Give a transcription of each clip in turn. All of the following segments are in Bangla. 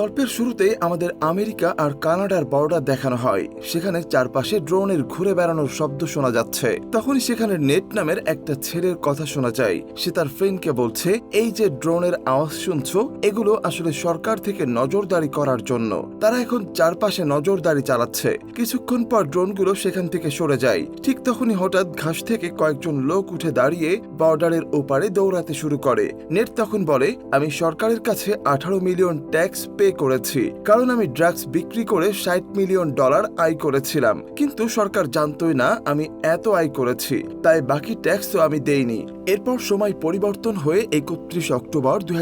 গল্পের শুরুতে আমাদের আমেরিকা আর কানাডার বর্ডার দেখানো হয়। সেখানে চারপাশে ড্রোনের ঘুরে বেড়ানোর শব্দ শোনা যাচ্ছে। তখনই সেখানে নেট নামের একটা ছেলের কথা শোনা যায়। সে তার ফ্রেন্ডকে বলছে, এই যে ড্রোনের আওয়াজ শুনছো, এগুলো আসলে সরকার থেকে নজরদারি করার জন্য। তারা এখন চারপাশে নজরদারি চালাচ্ছে। কিছুক্ষণ পর ড্রোনগুলো সেখান থেকে সরে যায়। ঠিক তখনই হঠাৎ ঘাস থেকে কয়েকজন লোক উঠে দাঁড়িয়ে বর্ডারের ওপারে দৌড়াতে শুরু করে। নেট তখন বলে, আমি সরকারের কাছে আঠারো মিলিয়ন ট্যাক্স পে করেছি। কারণ আমি ড্রাগস বিক্রি করে ষাট মিলিয়ন ডলার আয় করেছিলাম। কিন্তু সরকার জানতই না আমি এত আয় করেছি। তাই বাকি ট্যাক্স তো আমি দেইনি। এরপর সময় পরিবর্তন হয়ে একত্রিশ অক্টোবর দুই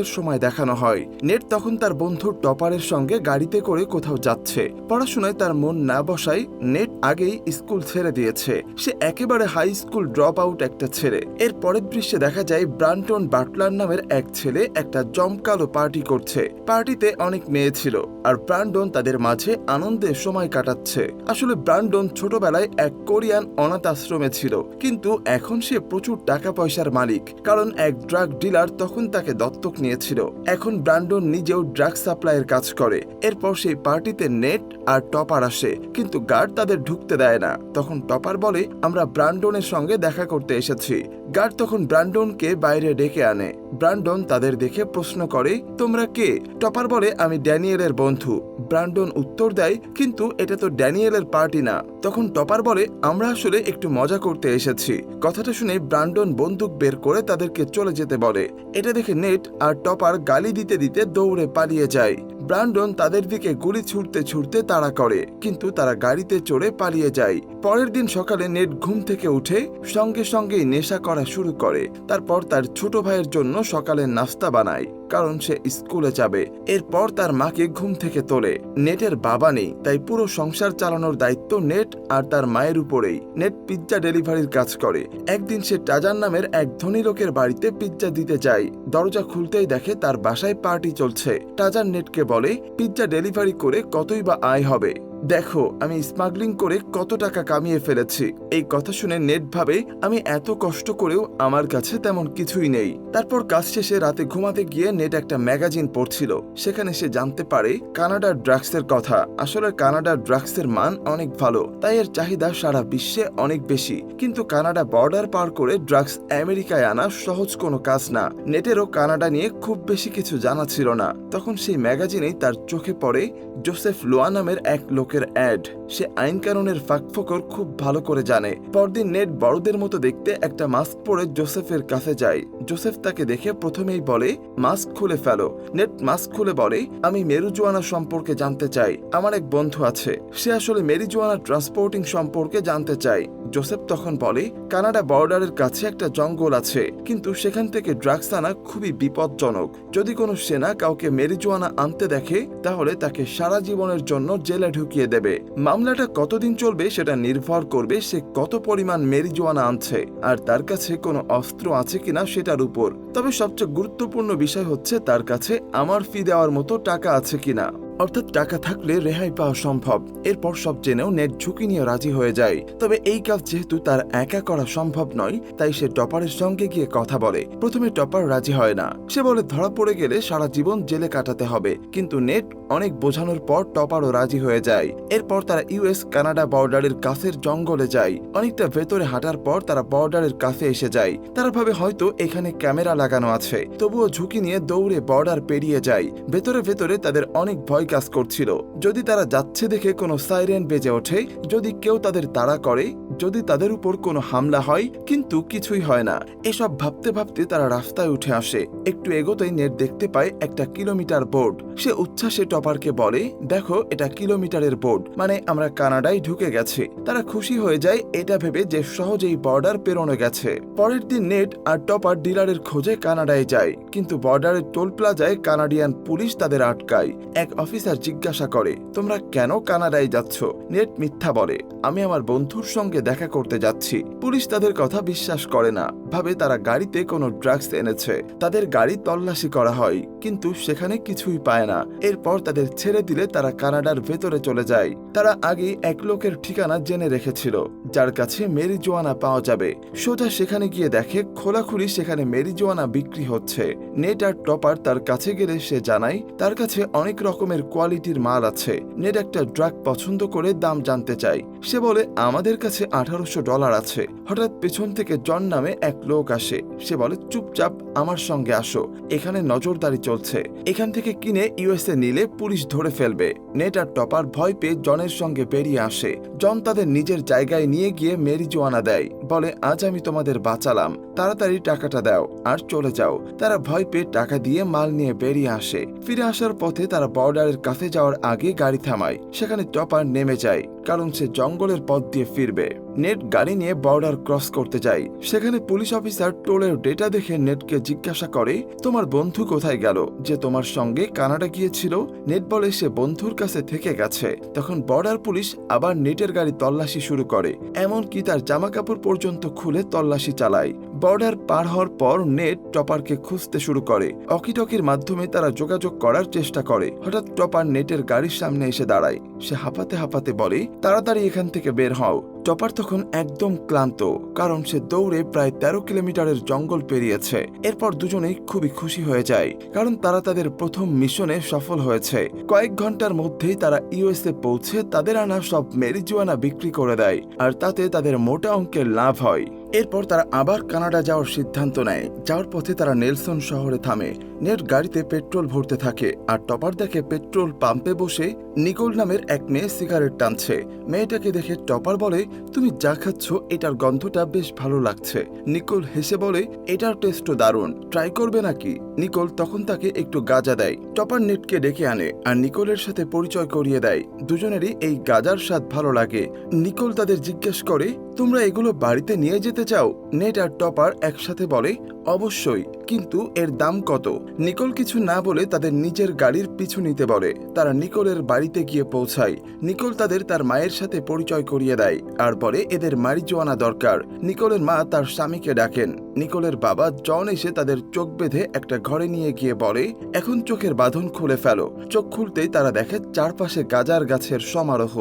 এর সময় দেখানো হয়। নেট তখন তার বন্ধু টপারের সঙ্গে গাড়িতে করে কোথাও যাচ্ছে। পড়াশোনায় তার মন না বসায় নেট আগেই স্কুল ছেড়ে দিয়েছে। সে একেবারে হাই স্কুল ড্রপ আউট একটা ছেলে। এর পরের দৃশ্যে দেখা যায় ব্রান্টন বাটলার নামের এক ছেলে একটা জমকালো পার্টি করছে। পার্টিতে অনেক মেয়ে ছিল আর ব্রান্ডন তাদের মাঝে আনন্দে সময় কাটাচ্ছে। আসলে ব্রান্ডন ছোটবেলায় এক কোরিয়ান অনাথ আশ্রমে ছিল, কিন্তু এখন সে প্রচুর টাকা পয়সার মালিক, কারণ এক ড্রাগ ডিলার তখন তাকে দত্তক নিয়েছিল। এখন ব্রান্ডন নিজেও ড্রাগ সাপ্লাইয়ের কাজ করে। এরপর সেই পার্টিতে নেট আর টপার আসে, কিন্তু গার্ড তাদের ঢুকতে দেয় না। তখন টপার বলে, আমরা ব্রান্ডনের সঙ্গে দেখা করতে এসেছি। গার্ড তখন ব্রান্ডনকে বাইরে ডেকে আনে। ব্রান্ডন তাদের দেখে প্রশ্ন করে, তোমরা কে? টপার বলে, আমি ড্যানিয়েলের বন্ধু। ব্রান্ডন উত্তর দেয়, কিন্তু এটা তো ড্যানিয়েলের পার্টি না। তখন টপার বলে, আমরা আসলে একটু মজা করতে এসেছি। কথাটা শুনে ব্রান্ডন বন্দুক বের করে তাদেরকে চলে যেতে বলে। এটা দেখে নেট আর টপার গালি দিতে দিতে দৌড়ে পালিয়ে যায়। ব্রান্ডন তাদের দিকে গুলি ছুটতে ছুটতে তাড়া করে, কিন্তু তারা গাড়িতে চড়ে পালিয়ে যায়। পরের দিন সকালে নেট ঘুম থেকে উঠে সঙ্গে সঙ্গেই নেশা করা শুরু করে। তারপর তার ছোট ভাইয়ের জন্য সকালে নাস্তা বানায়, কারণ সে স্কুলে যাবে। এরপর তার মাকে ঘুম থেকে তোলে। নেটের বাবা নেই, তাই পুরো সংসার চালানোর দায়িত্ব নেট আর তার মায়ের উপরেই। নেট পিৎজা ডেলিভারির কাজ করে। একদিন সে টাজার নামের এক ধনী লোকের বাড়িতে পিৎজা দিতে যায়। দরজা খুলতেই দেখে তার বাসায় পার্টি চলছে। টাজার নেটকে বলে, পিৎজা ডেলিভারি করে কতই বা আয় হবে? দেখো, আমি স্মাগলিং করে কত টাকা কামিয়ে ফেলেছি। এই কথা শুনে নেট ভাবে আমি এত কষ্ট করেও আমার কাছে তেমন কিছুই নেই। তারপর কাজ শেষে রাতে ঘুমাতে গিয়ে নেট একটা ম্যাগাজিন পড়ছিল। সেখানে সে জানতে পারে কানাডার ড্রাগসের কথা। আসলে কানাডার ড্রাগসের মান অনেক ভালো, তাই এর চাহিদা সারা বিশ্বে অনেক বেশি। কিন্তু কানাডা বর্ডার পার করে ড্রাগস আমেরিকায় আনা সহজ কোনো কাজ না। নেটেরও কানাডা নিয়ে খুব বেশি কিছু জানা ছিল না। তখন সেই ম্যাগাজিনেই তার চোখে পড়ে জোসেফ লোয়া নামের এক লোকের অ্যাড সে আইন কানুনের ফাঁকফোকর খুব ভালো করে জানে। পরদিন নেট বড়দের মতো দেখতে একটা মাস্ক পরে জোসেফের কাছে যায়। জোসেফ তাকে দেখে প্রথমেই বলে মাস্ক খুলে ফেলো। নেট মাস্ক খুলে বলে, আমি মেরুজুয়ানা সম্পর্কে জানতে চাই। আমার এক বন্ধু আছে। সে আসলে মেরিজুয়ানা ট্রান্সপোর্টিং সম্পর্কে জানতে চায়। জোসেফ তখন বলে, কানাডা বর্ডারের কাছে একটা জঙ্গল আছে, কিন্তু সেখান থেকে ড্রাগস আনা খুবই বিপজ্জনক। যদি কোনো সেনা কাউকে মেরিজুয়ানা আনতে দেখে, তাহলে তাকে সারা জীবনের জন্য জেলে ঢুকিয়ে দেবে। মামলাটা কতদিন চলবে সেটা নির্ভর করবে সে কত পরিমাণ মেরিজুয়ানা আনছে, আর তার কাছে কোনো অস্ত্র আছে কিনা সেটার উপর। তবে সবচেয়ে গুরুত্বপূর্ণ বিষয় হচ্ছে তার কাছে আমার ফি দেওয়ার মতো টাকা আছে কিনা। অর্থাৎ টাকা থাকলে রেহাই পাওয়া সম্ভব। এরপর সব জেনেও নেট ঝুঁকি নিয়ে রাজি হয়ে যায়। তবে এই কাজ যেহেতু তার একা করা সম্ভব নয়, তাই সে টপারের সঙ্গে গিয়ে কথা বলে। প্রথমে টপার রাজি হয় না। সে বলে, ধরা পড়ে গেলে সারা জীবন জেলে কাটাতে হবে। কিন্তু নেট অনেক বোঝানোর পর টপারও রাজি হয়ে যায়। এরপর তারা ইউএস কানাডা বর্ডারের কাছের জঙ্গলে যায়। অনেকটা ভেতরে হাঁটার পর তারা বর্ডারের কাছে এসে যায়। তারা ভাবে হয়তো এখানে ক্যামেরা লাগানো আছে। তবুও ঝুঁকি নিয়ে দৌড়ে বর্ডার পেরিয়ে যায়। ভেতরে ভেতরে তাদের অনেক ভয় কাজ করছিল। যদি তারা যাচ্ছে দেখে কোনো সাইরেন বেজে ওঠে, যদি কেউ তাদের তাড়া করে যদি তাদের উপর কোনো হামলা হয়, কিন্তু কিছুই হয় না। এসব ভাবতে ভাবতে তারা রাস্তায় উঠে আসে। একটু এগোতেই নেট দেখতে পায় একটা কিলোমিটার বোর্ড। সে উচ্ছ্বাসে টপারকে বলে, দেখো, এটা কিলোমিটারের বোর্ড। মানে আমরা কানাডায় ঢুকে গেছি। তারা খুশি হয়ে যায়, এটা ভেবে যে সহজেই বর্ডার পেরোনো গেছে। পরের দিন নেট আর টপার ডিলারের খোঁজে কানাডায় যায়। কিন্তু বর্ডারের টোল প্লাজায় কানাডিয়ান পুলিশ তাদের আটকায়। এক অফিসার জিজ্ঞাসা করে, তোমরা কেন কানাডায় যাচ্ছ? নেট মিথ্যা বলে, আমি আমার বন্ধুর সঙ্গে দেখা করতে যাচ্ছি। পুলিশ তাদের কথা বিশ্বাস করে না। ভাবে তারা গাড়িতে কোনো ড্রাগস এনেছে। তাদের গাড়ি তল্লাশি করা হয়, কিন্তু সেখানে কিছুই পায় না। এরপর তাদের ছেড়ে দিলে তারা কানাডার ভেতরে চলে যায়। তারা আগে এক লোকের ঠিকানা জেনে রেখেছিল, যার কাছে মেরিজোয়ানা পাওয়া যাবে। সোজা সেখানে গিয়ে দেখে খোলাখুলি সেখানে মেরিজোয়ানা বিক্রি হচ্ছে। নেট আর টপার তার কাছে গেলে সে জানায়, তার কাছে অনেক রকমের কোয়ালিটির মাল আছে। নেট একটা ড্রাগ পছন্দ করে দাম জানতে চায়। সে বলে, আমাদের কাছে আঠারোশো ডলার আছে। হঠাৎ পেছন থেকে জন নামে এক লোক আসে। সে বলে, চুপচাপ আমার সঙ্গে আসো। এখানে নজরদারি চলছে। এখান থেকে কিনে ইউএসএ নিলে পুলিশ ধরে ফেলবে। নেট আর টপার ভয় পেয়ে জনের সঙ্গে বেরিয়ে আসে। জন তাদের নিজের জায়গায় নিয়ে গিয়ে মেরিজোয়ানা দেয়। বলে, আজ আমি তোমাদের বাঁচালাম। তাড়াতাড়ি টাকাটা দাও আর চলে যাও। তারা ভয় পেয়ে টাকা দিয়ে মাল নিয়ে বেরিয়ে আসে। ফিরে আসার পথে তারা বর্ডারের কাছে যাওয়ার আগে গাড়ি থামায়। সেখানে টপার নেমে যায়, কারণ সে জঙ্গলের পথ দিয়ে ফিরবে। নেট গাড়ি নিয়ে বর্ডার ক্রস করতে যায়। সেখানে পুলিশ অফিসার টোলের ডেটা দেখে নেটকে জিজ্ঞাসা করে, তোমার বন্ধু কোথায় গেল? যে তোমার সঙ্গে কানাডা গিয়েছিল? নেট বলে, সে বন্ধুর কাছে থেকে গেছে। তখন বর্ডার পুলিশ আবার নেটের গাড়ি তল্লাশি শুরু করে। এমনকি তার জামা কাপড় পর্যন্ত খুলে তল্লাশি চালায়। বর্ডার পার হওয়ার পর নেট টপারকে খুঁজতে শুরু করে। অকিটকির মাধ্যমে তারা যোগাযোগ করার চেষ্টা করে। হঠাৎ টপার নেটের গাড়ির সামনে এসে দাঁড়ায়। সে হাঁপাতে হাঁপাতে বলে, তাড়াতাড়ি এখান থেকে বের হও। টপার তখন একদম ক্লান্ত, কারণ সে দৌড়ে প্রায় তেরো কিলোমিটারের জঙ্গল পেরিয়েছে। এরপর দুজনেই খুবই খুশি হয়ে যায়, কারণ তারা তাদের প্রথম মিশনে সফল হয়েছে। কয়েক ঘণ্টার মধ্যেই তারা ইউএসএ পৌঁছে তাদের আনা সব মেরিজুয়ানা বিক্রি করে দেয়, আর তাতে তাদের মোটা অঙ্কের লাভ হয়। এরপর তারা আবার কানাডা যাওয়ার সিদ্ধান্ত নেয়। যাওয়ার পথে তারা নেলসন শহরে থামে। নেট গাড়িতে পেট্রোল ভরতে থাকে আর টপার দেখে পেট্রোল পাম্পে বসে নিকোল নামের এক মেয়ে সিগারেট টানছে। মেয়েটাকে দেখে টপার বলে, তুমি যা খাচ্ছ, এটার গন্ধটা বেশ ভালো লাগছে। নিকোল হেসে বলে, এটার টেস্টও দারুণ ট্রাই করবে নাকি? নিকোল তখন তাকে একটু গাজা দেয়। টপার নেটকে ডেকে আনে আর নিকোলের সাথে পরিচয় করিয়ে দেয়। দুজনেরই এই গাজার স্বাদ ভালো লাগে। নিকোল তাদের জিজ্ঞেস করে, তোমরা এগুলো বাড়িতে নিয়ে যেতে চাও? নেট আর টপার একসাথে বলে অবশ্যই, কিন্তু এর দাম কত? নিকোল কিছু না বলে তাদের নিজের গাড়ির পিছু নিতে বলে। তারা নিকোলের বাড়িতে গিয়ে পৌঁছায়। নিকোল তাদের তার মায়ের সাথে পরিচয় করিয়ে দেয়। আর পরে এদের মারিজোয়ানা দরকার। নিকোলের মা তার স্বামীকে ডাকেন। নিকোলের বাবা জন এসে তাদের চোখ বেঁধে একটা ঘরে নিয়ে গিয়ে বলে, এখন চোখের বাঁধন খুলে ফেলো। চোখ খুলতেই তারা দেখে চারপাশে গাজার গাছের সমারোহ।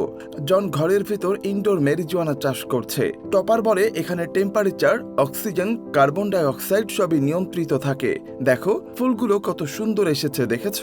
জন ঘরের ভেতর ইনডোর মেরিজোয়ানা চাষ করছে। টপার বলে, এখানে temperature, oxygen, carbon dioxide সবই নিয়ন্ত্রিত থাকে। দেখো, ফুলগুলো কত সুন্দর এসেছে, দেখেছ?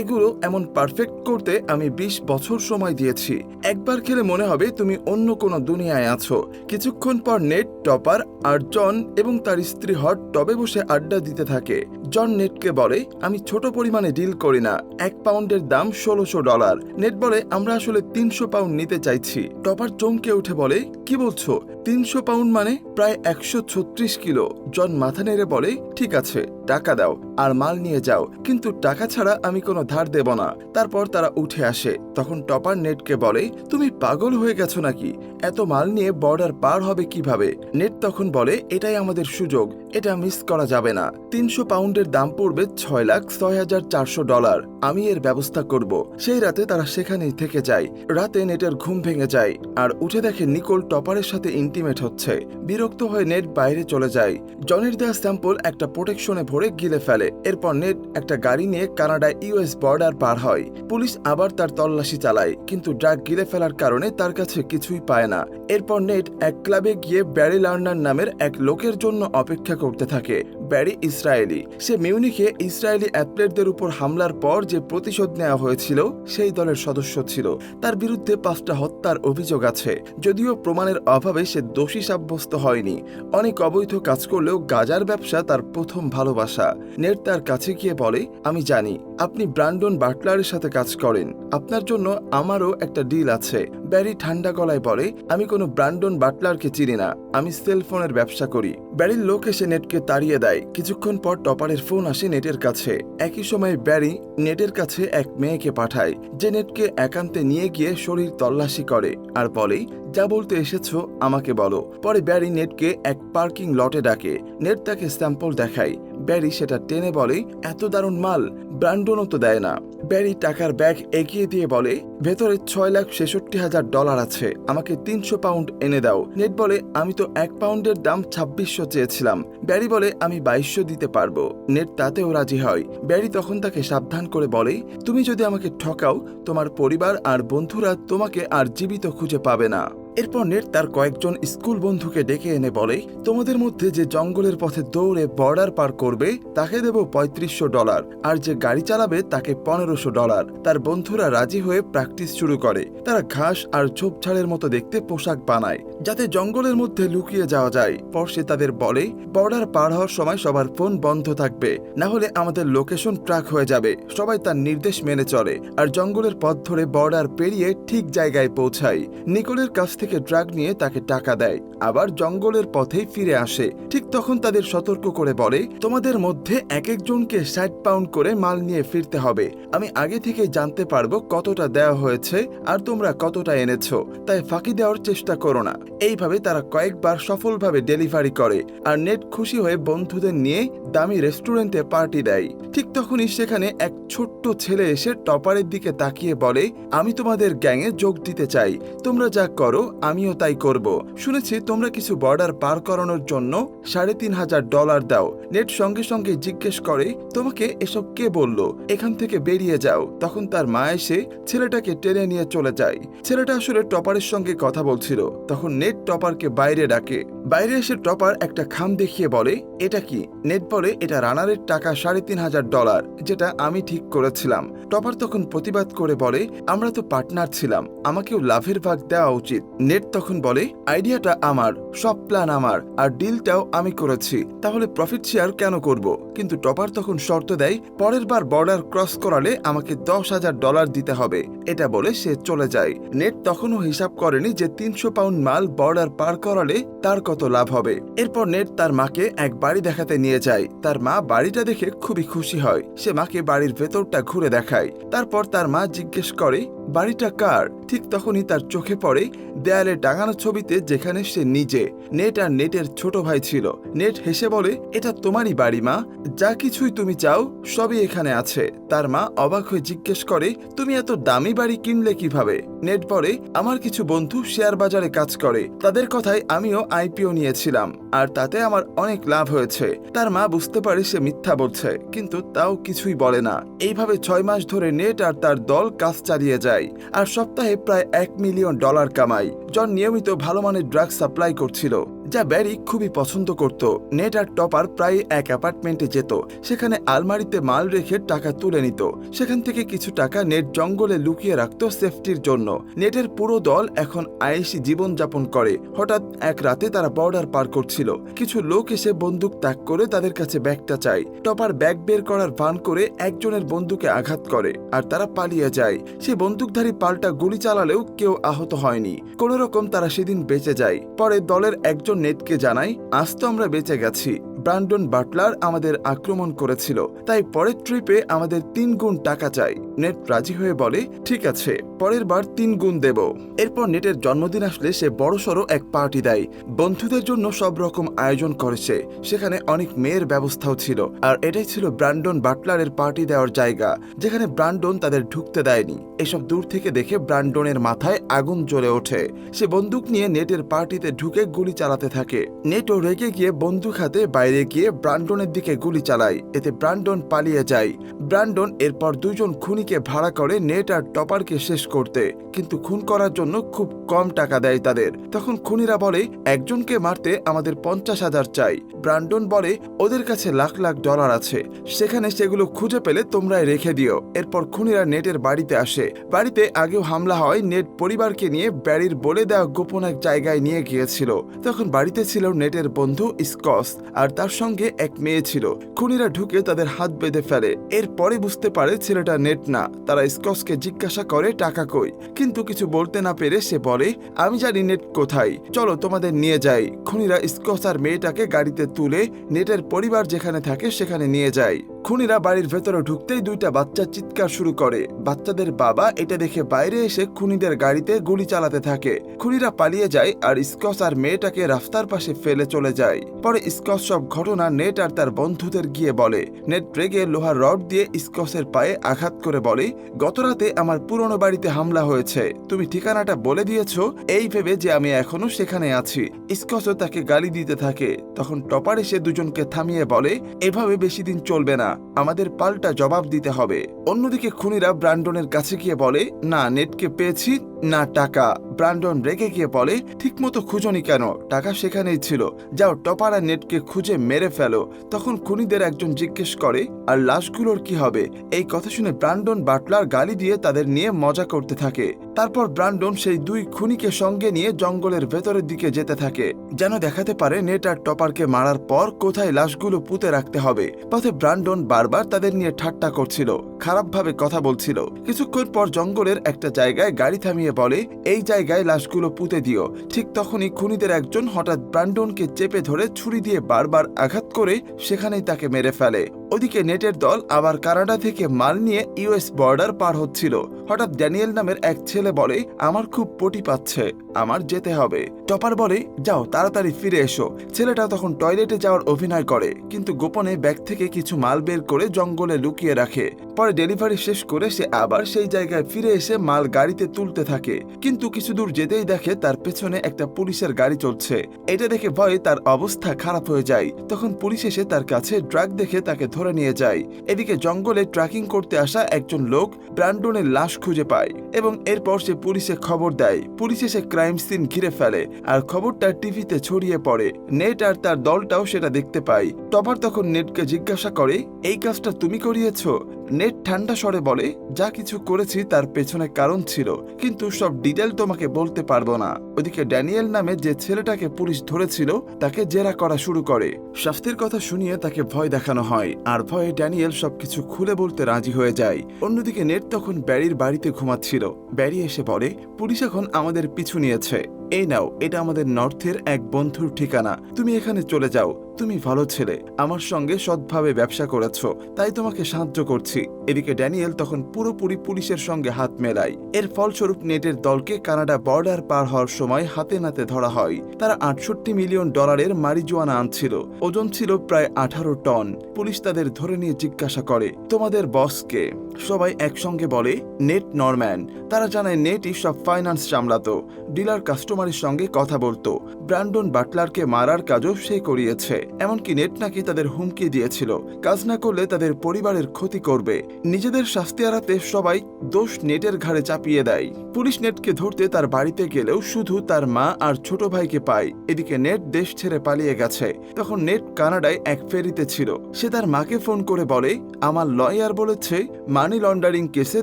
এগুলো এমন পারফেক্ট করতে আমি ২০ বছর সময় দিয়েছি। একবার খেলে মনে হবে তুমি অন্য কোনো দুনিয়ায় আছো। কিছুক্ষণ পর নেট, টপার আর জন এবং তার স্ত্রী হট টবে বসে আড্ডা দিতে থাকে। জন নেটকে বলে, আমি ছোট পরিমাণে ডিল করি না। এক পাউন্ডের দাম ষোলোশো ডলার। নেট বলে, আমরা আসলে তিনশো পাউন্ড নিতে চাইছি। টপার চমকে উঠে বলে, কি বলছো? তিনশো পাউন্ড মানে প্রায় একশো ছত্রিশ কিলো। জন মাথা নেড়ে বলে, ঠিক আছে, টাকা দাও, আর মাল নিয়ে যাও, কিন্তু টাকা ছাড়া আমি কোনো ধার দেব না। তারপর তারা উঠে আসে। তখন টপার নেটকে বলে, তুমি পাগল হয়ে গেছো নাকি? এত মাল নিয়ে বর্ডার পার হবে কীভাবে? নেট তখন বলে, এটাই আমাদের সুযোগ, এটা মিস করা যাবে না। তিনশো পাউন্ডের দাম পড়বে ছয় লাখ ছয় হাজার চারশো ডলার। আমি এর ব্যবস্থা করব। সেই রাতে তারা সেখানেই থেকে যায়। রাতে নেটের ঘুম ভেঙে যায়, আর উঠে দেখে নিকোল টপারের সাথে ইন্টিমেট হচ্ছে। বিরক্ত হয়ে নেট বাইরে চলে যায়। জনের দেওয়া স্যাম্পল একটা প্রোটেকশনে ভরে গিলে ফেলে। এরপর নেট একটা গাড়ি নিয়ে কানাডা ইউএস বর্ডার পার হয়। পুলিশ আবার তার তল্লাশি চালায়, কিন্তু ড্রাগ গিলে ফেলার কারণে তার কাছে কিছুই পায় না। এরপর নেট এক ক্লাবে গিয়ে ব্যারি লার্নার নামের এক লোকের জন্য অপেক্ষা করতে থাকে, ব্যারি ইসরায়েলি। সে মিউনিখে ইসরায়েলি অ্যাথলেটদের উপর হামলার পর যে প্রতিশোধ নেওয়া হয়েছিল, সেই দলের সদস্য ছিল। তার বিরুদ্ধে পাঁচটা হত্যার অভিযোগ আছে। যদিও প্রমাণের অভাবে সে দোষী সাব্যস্ত হয়নি। অনেক অবৈধ কাজ করলেও গাজার ব্যবসা তার প্রথম ভালোবাসা। নেট তার কাছে গিয়ে বলে, আমি জানি। আপনি ব্রান্ডন বাটলারের সাথে কাজ করেন। আপনার জন্য আমারও একটা ডিল আছে। ব্যারি ঠান্ডা গলায় বলে, আমি কোনো ব্রান্ডন বাটলারকে চিনি না। আমি সেলফোনের ব্যবসা করি। ব্যারির লোক এসে নেটকে তাড়িয়ে দেয়। কিছুক্ষণ পর টপারের ফোন আসে নেটের কাছে। একই সময় ব্যারি নেটের কাছে এক মেয়েকে পাঠায়, যে নেটকে একান্তে নিয়ে গিয়ে শরীর তল্লাশি করে আর বলে, যা বলতে এসেছ, আমাকে বলো। পরে ব্যারি নেটকে এক পার্কিং লটে ডাকে। নেট তাকে স্যাম্পল দেখায়। ব্যারি সেটা টেনে বলে, এত দারুণ মাল! ব্রান্ডনও তো দেয় না। ব্যারি টাকার ব্যাগ এগিয়ে দিয়ে বলে, ভেতরে ছয় লাখ ছেষট্টি হাজার ডলার আছে, আমাকে তিনশো পাউন্ড এনে দাও। নেট বলে, আমি তো এক পাউন্ডের দাম ছাব্বিশশো চেয়েছিলাম। ব্যারি বলে, আমি বাইশশো দিতে পারব। নেট তাতেও রাজি হয়। ব্যারি তখন তাকে সাবধান করে বলে, তুমি যদি আমাকে ঠকাও, তোমার পরিবার আর বন্ধুরা তোমাকে আর জীবিত খুঁজে পাবে না। এরপর নেট তার কয়েকজন স্কুল বন্ধুকে ডেকে এনে বলে, তোমাদের মধ্যে যে জঙ্গলের পথে দৌড়ে বর্ডার পার করবে, তাকে দেব পঁয়ত্রিশশো ডলার। আর যে গাড়ি চালাবে, তাকে পনেরোশো ডলার। তার বন্ধুরা রাজি হয়ে প্র্যাকটিস শুরু করে। তারা ঘাস আর ঝোপঝাড়ের মতো দেখতে পোশাক বানায়। যাতে জঙ্গলের মধ্যে লুকিয়ে যাওয়া যায়। পর সে তাদের বলে, বর্ডার পার হওয়ার সময় সবার ফোন বন্ধ থাকবে। না হলে আমাদের লোকেশন ট্র্যাক হয়ে যাবে। সবাই তার নির্দেশ মেনে চলে। আর জঙ্গলের পথ ধরে বর্ডার পেরিয়ে ঠিক জায়গায় পৌঁছায়। নিকোলের কাছ থেকে ড্রাগ নিয়ে তাকে টাকা দেয়। আবার জঙ্গলের পথেই ফিরে আসে। ঠিক তখন তাদের সতর্ক করে বলে, তোমাদের মধ্যে এক একজনকে ষাট পাউন্ড করে মাল নিয়ে ফিরতে হবে। আমি আগে থেকে জানতে পারব কতটা দেওয়া হয়েছে আর তোমরা কতটা এনেছো। তাই ফাঁকি দেওয়ার চেষ্টা করো না। এইভাবে তারা কয়েকবার সফলভাবে ডেলিভারি করে আর নেট খুশি হয়ে বন্ধুদের নিয়ে দামি রেস্টুরেন্টে পার্টি দেয়। ঠিক তখনই সেখানে এক ছোট্ট ছেলে এসে টপারের দিকে তাকিয়ে বলে, আমি তোমাদের গ্যাংয়ে যোগ দিতে চাই। তোমরা যা করো, আমিও তাই করব। শুনেছি তোমরা কিছু বর্ডার পার করানোর জন্য সাড়ে তিন হাজার ডলার দাও। নেট সঙ্গে সঙ্গে জিজ্ঞেস করে, তোমাকে এসব কে বলল? এখান থেকে বেরিয়ে যাও। তখন তার মা এসে ছেলেটাকে টেনে নিয়ে চলে যায়। ছেলেটা আসলে টপারের সঙ্গে কথা বলছিল। তখন নেট টপারকে বাইরে ডাকে। বাইরে এসে টপার একটা খাম দেখিয়ে বলে, এটা কি? নেট বলে, এটা রানারের টাকা সাড়ে তিন হাজার ডলার, যেটা আমি ঠিক করেছিলাম। টপার তখন প্রতিবাদ করে বলে, আমরা তো পার্টনার ছিলাম, আমাকেও লাভের ভাগ দেওয়া উচিত। নেট তখন বলে, আইডিয়াটা আমার, সব প্ল্যান আমার, আর ডিলটাও আমি করেছি, তাহলে প্রফিট শেয়ার কেন করব? কিন্তু টপার তখন শর্ত দেয়, পরের বার বর্ডার ক্রস করালে আমাকে দশ হাজার ডলার দিতে হবে। এটা বলে সে চলে যায়। নেট তখনও হিসাব করেনি যে তিনশো পাউন্ড মাল বর্ডার পার করালে তার কত লাভ হবে। এরপর নেট তার মাকে এক বাড়ি দেখাতে নিয়ে যায়। তার মা বাড়িটা দেখে খুবই খুশি হয়। সে মাকে বাড়ির ভেতরটা ঘুরে দেখায়। তারপর তার মা জিজ্ঞেস করে, বাড়িটা কার? ঠিক তখনই তার চোখে পড়ে দেয়ালে টাঙানো ছবিতে যেখানে সে নিজে, নেট আর নেটের ছোট ভাই ছিল। নেট হেসে বলে, এটা তোমারই বাড়ি, মা। যা কিছুই তুমি চাও, সবই এখানে আছে। তার মা অবাক হয়ে জিজ্ঞেস করে, তুমি এত দামি বাড়ি কিনলে কীভাবে? নেট পরে আমার কিছু বন্ধু শেয়ার বাজারে কাজ করে। তাদের কথায় আমিও আইপিও নিয়েছিলাম, আর তাতে আমার অনেক লাভ হয়েছে। তার মা বুঝতে পারে সে মিথ্যা বলছে, কিন্তু তাও কিছুই বলে না। এইভাবে ছয় মাস ধরে নেট আর তার দল কাজ চালিয়ে যায়, আর সপ্তাহে প্রায় এক মিলিয়ন ডলার কামাই জন নিয়মিত ভালো মানের ড্রাগ সাপ্লাই করছিল। যা ব্যারি খুবই পছন্দ করত। নেট আর টপার প্রায় এক অ্যাপার্টমেন্টে যেত। সেখানে আলমারিতে মাল রেখে টাকা তুলে নিত। সেখান থেকে কিছু টাকা নেট জঙ্গলে লুকিয়ে রাখত সেফটির জন্য। নেটের পুরো দল এখন আয়েসি জীবনযাপন করে। হঠাৎ এক রাতে তারা বর্ডার পার করছিল। কিছু লোক এসে বন্দুক ত্যাগ করে তাদের কাছে ব্যাগটা চায়। টপার ব্যাগ বের করার ভান করে একজনের বন্দুকে আঘাত করে আর তারা পালিয়ে যায়। সে বন্দুকধারী পাল্টা গুলি চালালেও কেউ আহত হয়নি। কোন রকম তারা সেদিন বেঁচে যায়। পরে দলের একজন নেটকে জানাই আজ তো আমরা বেঁচে গেছি। ব্রান্ডন বাটলার আমাদের আক্রমণ করেছিল। তাই পরের ট্রিপে আমাদের তিন গুণ টাকা চাই। নেট রাজি হয়ে বলে, ঠিক আছে, পরের বার তিন গুণ দেব। এরপর নেটের জন্মদিন আসলে সে বড়সড় এক পার্টি দেয়। বন্ধুদের জন্য সব রকম আয়োজন করেছে সেখানে অনেক মেয়ের ব্যবস্থাও ছিল। আর এটাই ছিল ব্রান্ডন বাটলারের পার্টি দেওয়ার জায়গা, যেখানে ব্রান্ডন তাদের ঢুকতে দেয়নি। এসব দূর থেকে দেখে ব্রান্ডনের মাথায় আগুন জ্বলে ওঠে। সে বন্দুক নিয়ে নেটের পার্টিতে ঢুকে গুলি চালাতে থাকে। নেটও রেগে গিয়ে বন্দুক হাতে বাইরে গিয়ে ব্রান্ডনের দিকে গুলি চালায়। এতে ব্রান্ডন পালিয়ে যায়। ব্রান্ডন এরপর দুজন খুনিকে ভাড়া করে নেট আর টপারকে শেষ করতে। কিন্তু খুন করার জন্য খুব কম টাকা দেয় তাদের। তখন খুনিরা বলে, একজনকে মারতে আমাদের পঞ্চাশ হাজার চাই। ব্রান্ডন বলে, ওদের কাছে লাখ লাখ ডলার আছে। সেখানে সেগুলো খুঁজে পেলে তোমরাই রেখে দিও। এরপর খুনিরা নেটের বাড়িতে আসে। বাড়িতে আগেও হামলা হয়, নেট পরিবারকে নিয়ে ব্যারির বলে দেওয়া গোপন এক জায়গায় নিয়ে গিয়েছিল। তখন বাড়িতে ছিল নেটের বন্ধু স্কস। আর তার সঙ্গে এক মেয়ে ছিল। খুনিরা ঢুকে তাদের হাত বেঁধে ফেলে। এর পরে বুঝতে পারে ছেলেটা নেট না। তারা স্কসকে জিজ্ঞাসা করে, টাকা কই? কিন্তু কিছু বলতে না পেরে সে বলে, আমি জানি নেট কোথায়। চলো তোমাদের নিয়ে যাই। খুনিরা স্কস আর মেয়েটাকে গাড়িতে তুলে নেটের পরিবার যেখানে থাকে সেখানে নিয়ে যায়। খুনিরা বাড়ির ভেতরে ঢুকতেই দুইটা বাচ্চা চিৎকার শুরু করে। বাচ্চাদের বাবা এটা দেখে বাইরে এসে খুনিদের গাড়িতে গুলি চালাতে থাকে। খুনিরা পালিয়ে যায় আর স্কচ আর মেয়েটাকে রাস্তার পাশে ফেলে চলে যায়। পরে স্কচ সব ঘটনা নেট আর তার বন্ধুদের গিয়ে বলে। নেট রেগে লোহার রড দিয়ে স্কচের পায়ে আঘাত করে বলে, গতরাতে আমার পুরনো বাড়িতে হামলা হয়েছে। তুমি ঠিকানাটা বলে দিয়েছ, এই ভেবে যে আমি এখনও সেখানে আছি। স্কচও তাকে গালি দিতে থাকে। তখন টপার এসে দুজনকে থামিয়ে বলে, এভাবে বেশি দিন চলবে না। আমাদের পাল্টা জবাব দিতে হবে। অন্যদিকে খুনিরা ব্রান্ডনের কাছে গিয়ে বলে, না, নেটকে পেয়েছি, না টাকা। ব্রান্ডন রেগে গিয়ে বলে, ঠিকমতো খুঁজনি কেন? টাকা সেখানেই ছিল। যাও টপার নেটকে খুঁজে মেরে ফেলো। তখন খুনিদের একজন জিজ্ঞেস করে, আর লাশগুলোর কি হবে? এই কথা শুনে ব্রান্ডন বাটলার গালি দিয়ে তাদের নিয়ে মজা করতে থাকে। তারপর ব্রান্ডন সেই দুই খুনিকে সঙ্গে নিয়ে জঙ্গলের ভেতরের দিকে যেতে থাকে, যেন দেখাতে পারে নেট আর টপারকে মারার পর কোথায় লাশগুলো পুঁতে রাখতে হবে। পথে ব্রান্ডন বারবার তাদের নিয়ে ঠাট্টা করছিল, খারাপভাবে কথা বলছিল। কিছুক্ষণ পর জঙ্গলের একটা জায়গায় গাড়ি থামিয়ে বলে, এই জায়গায় লাশগুলো পুঁতে দিও। ঠিক তখনই খুনিদের একজন হঠাৎ ব্রান্ডনকে চেপে ধরে ছুরি দিয়ে বারবার আঘাত করে সেখানেই তাকে মেরে ফেলে। ওদিকে নেটের দল আবার কানাডা থেকে মাল নিয়ে ইউএস বর্ডার পার হচ্ছিল। হঠাৎ ড্যানিয়েল নামের এক ছেলে বলে আমার খুব পটি পাচ্ছে, আমার যেতে হবে। টপার বলে, যাও, তাড়াতাড়ি ফিরে এসো। ছেলেটা তখন টয়লেটে যাওয়ার অভিনয় করে, কিন্তু গোপনে ব্যাগ থেকে কিছু মাল বের করে জঙ্গলে লুকিয়ে রাখে। পরে ডেলিভারি শেষ করে সে আবার সেই জায়গায় ফিরে এসে মাল গাড়িতে তুলতে থাকে। কিন্তু কিছু দূর যেতেই দেখে তার পেছনে একটা পুলিশের গাড়ি চলছে। এটা দেখে ভয়ে তার অবস্থা খারাপ হয়ে যায়। তখন পুলিশ এসে তার কাছে ড্রাগ দেখে তাকে ধরে নিয়ে যায়। এদিকে জঙ্গলে ট্র্যাকিং করতে আসা একজন লোক ব্রান্ডনের লাশ খুঁজে পায় এবং এরপর সে পুলিশে খবর দেয়। পুলিশ এসে ক্রাইম সিন ঘিরে ফেলে আর খবরটা টিভিতে ছড়িয়ে পড়ে। নেট আর তার দলটাও সেটা দেখতে পায়। টপার তখন নেটকে জিজ্ঞাসা করে, এই কাজটা তুমি করিয়েছো? নেট ঠান্ডা স্বরে বলে, যা কিছু করেছি তার পেছনে কারণ ছিল, কিন্তু সব ডিটেল তোমাকে বলতে পারব না। ওদিকে ড্যানিয়েল নামে যে ছেলেটাকে পুলিশ ধরেছিল, তাকে জেরা করা শুরু করে। শাস্তির কথা শুনিয়ে তাকে ভয় দেখানো হয়, আর ভয়ে ড্যানিয়েল সবকিছু খুলে বলতে রাজি হয়ে যায়। অন্যদিকে নেট তখন ব্যারির বাড়িতে ঘুমাচ্ছিল। ব্যারি এসে বলে, পুলিশ এখন আমাদের পিছু নিয়েছে। এই নাও, এটা আমাদের নর্থের এক বন্ধুর ঠিকানা। তুমি এখানে চলে যাও। তুমি ভালো ছেলে, আমার সঙ্গে সৎভাবে ব্যবসা করেছ, তাই তোমাকে সাহায্য করছি। এদিকে ড্যানিয়েল তখন পুরোপুরি পুলিশের সঙ্গে হাত মেলায়। এর ফলস্বরূপ নেটের দলকে কানাডা বর্ডার পার হওয়ার সময় হাতে নাতে ধরা হয়। তারা আটষট্টি মিলিয়ন ডলারের মারিজুয়ানা আনছিল। ওজন ছিল প্রায় আঠারো টন। পুলিশ তাদের ধরে নিয়ে জিজ্ঞাসা করে, তোমাদের বসকে সবাই একসঙ্গে বলে, নেট নরম্যান। তারা জানায়, নেটই সব ফাইন্যান্স সামলাতো। ডিলার কাস্টমারের সঙ্গে কথা বলতো। ব্র্যান্ডন বাটলারকে মারার কাজও সে করিয়েছে। এমনকি নেট নাকি তাদের হুমকি দিয়েছিল। কাজ না করলে তাদের পরিবারের ক্ষতি করবে। নিজেদের শাস্তি এড়াতে সবাই দোষ নেটের ঘাড়ে চাপিয়ে দেয়। পুলিশ নেটকে ধরতে তার বাড়িতে গেলেও শুধু তার মা আর ছোট ভাইকে পায়। এদিকে নেট দেশ ছেড়ে পালিয়ে গেছে। তখন নেট কানাডায় এক ফেরিতে ছিল। সে তার মাকে ফোন করে বলে, আমার লয়ার বলেছে, মানি লন্ডারিং কেসে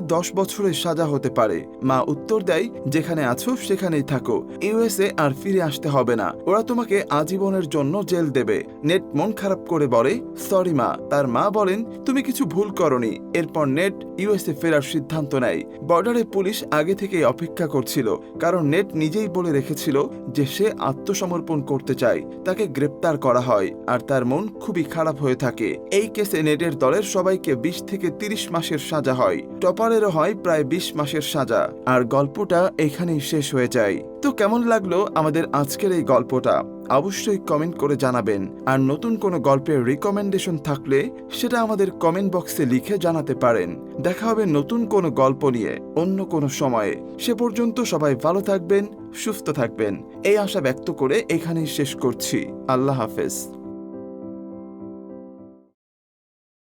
দশ বছরের সাজা হতে পারে। মা উত্তর দেয়, যেখানে আছো সেখানেই থাকো। ইউএসএ আর ফিরে আসতে হবে না। ওরা তোমাকে আজীবনের জন্য জেল দেবে। নেট মন খারাপ করে বলে সরি মা। তার মা বলেন, তুমি কিছু ভুল করনি। এরপর নেট ইউএসএ ফেরার সিদ্ধান্ত নেয়। বর্ডারে পুলিশ আগে থেকেই অপেক্ষা করছিল, কারণ নেট নিজেই বলে রেখেছিল যে সে আত্মসমর্পণ করতে চায়, তাকে গ্রেপ্তার করা হয়, আর তার মন খুবই খারাপ হয়ে থাকে। এই কেসে নেটের দলের সবাইকে বিশ থেকে তিরিশ মাসের সাজা হয়, টপারেরও হয় প্রায় বিশ মাসের সাজা, আর গল্পটা এখানেই শেষ হয়ে যায়। তো কেমন লাগল আমাদের আজকের এই গল্পটা? অবশ্যই কমেন্ট করে জানাবেন। আর নতুন কোনো গল্পের রিকমেন্ডেশন থাকলে সেটা আমাদের কমেন্ট বক্সে লিখে জানাতে পারেন। দেখা হবে নতুন কোনো গল্প নিয়ে অন্য কোনো সময়ে। সে পর্যন্ত সবাই ভালো থাকবেন, সুস্থ থাকবেন। এই আশা ব্যক্ত করে এখানেই শেষ করছি। আল্লাহ হাফেজ।